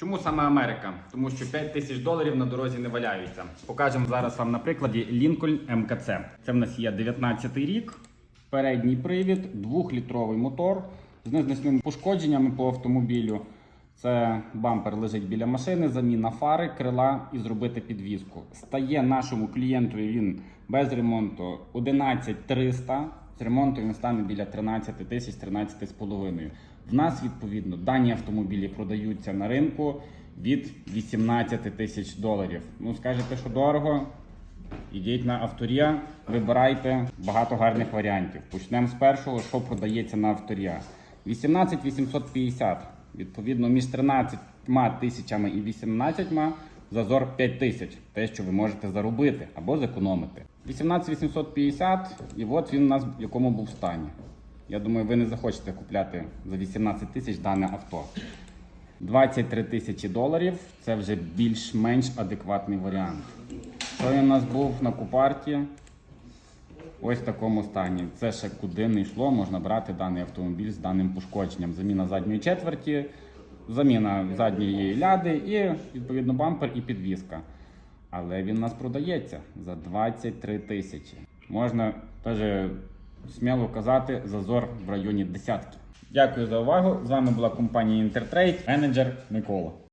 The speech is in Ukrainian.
Чому саме Америка? Тому що 5 тисяч доларів на дорозі не валяються. Покажемо зараз вам на прикладі Lincoln МКЦ. Це в нас є 19 рік, передній привід, 2-літровий мотор з незначними пошкодженнями по автомобілю. Це бампер лежить біля машини, заміна фари, крила і зробити підвізку. Стає нашому клієнтові він без ремонту 11300. З ремонту він стане біля 13 тисяч 13 з половиною. В нас відповідно дані автомобілі продаються на ринку від 18 тисяч доларів. Ну скажете, що дорого? Ідіть на авторія, вибирайте багато гарних варіантів. Почнемо з першого, що продається на авторія. 18 850. Відповідно, між 13 тисячами і 18 зазор 5 тисяч. Те, що ви можете заробити або зекономити. 18 850, і от він у нас в якому був стані. Я думаю, ви не захочете купляти за 18 тисяч дане авто. 23 тисячі доларів це вже більш-менш адекватний варіант. Він у нас був на купарті? Ось в такому стані. Це ще куди не йшло, можна брати даний автомобіль з даним пошкодженням. Заміна задньої четверті, заміна задньої ляди і відповідно бампер і підвізка. Але він у нас продається за 23 тисячі. Можна теж сміло казати, зазор в районі десятки. Дякую за увагу. З вами була компанія Інтертрейд, менеджер Микола.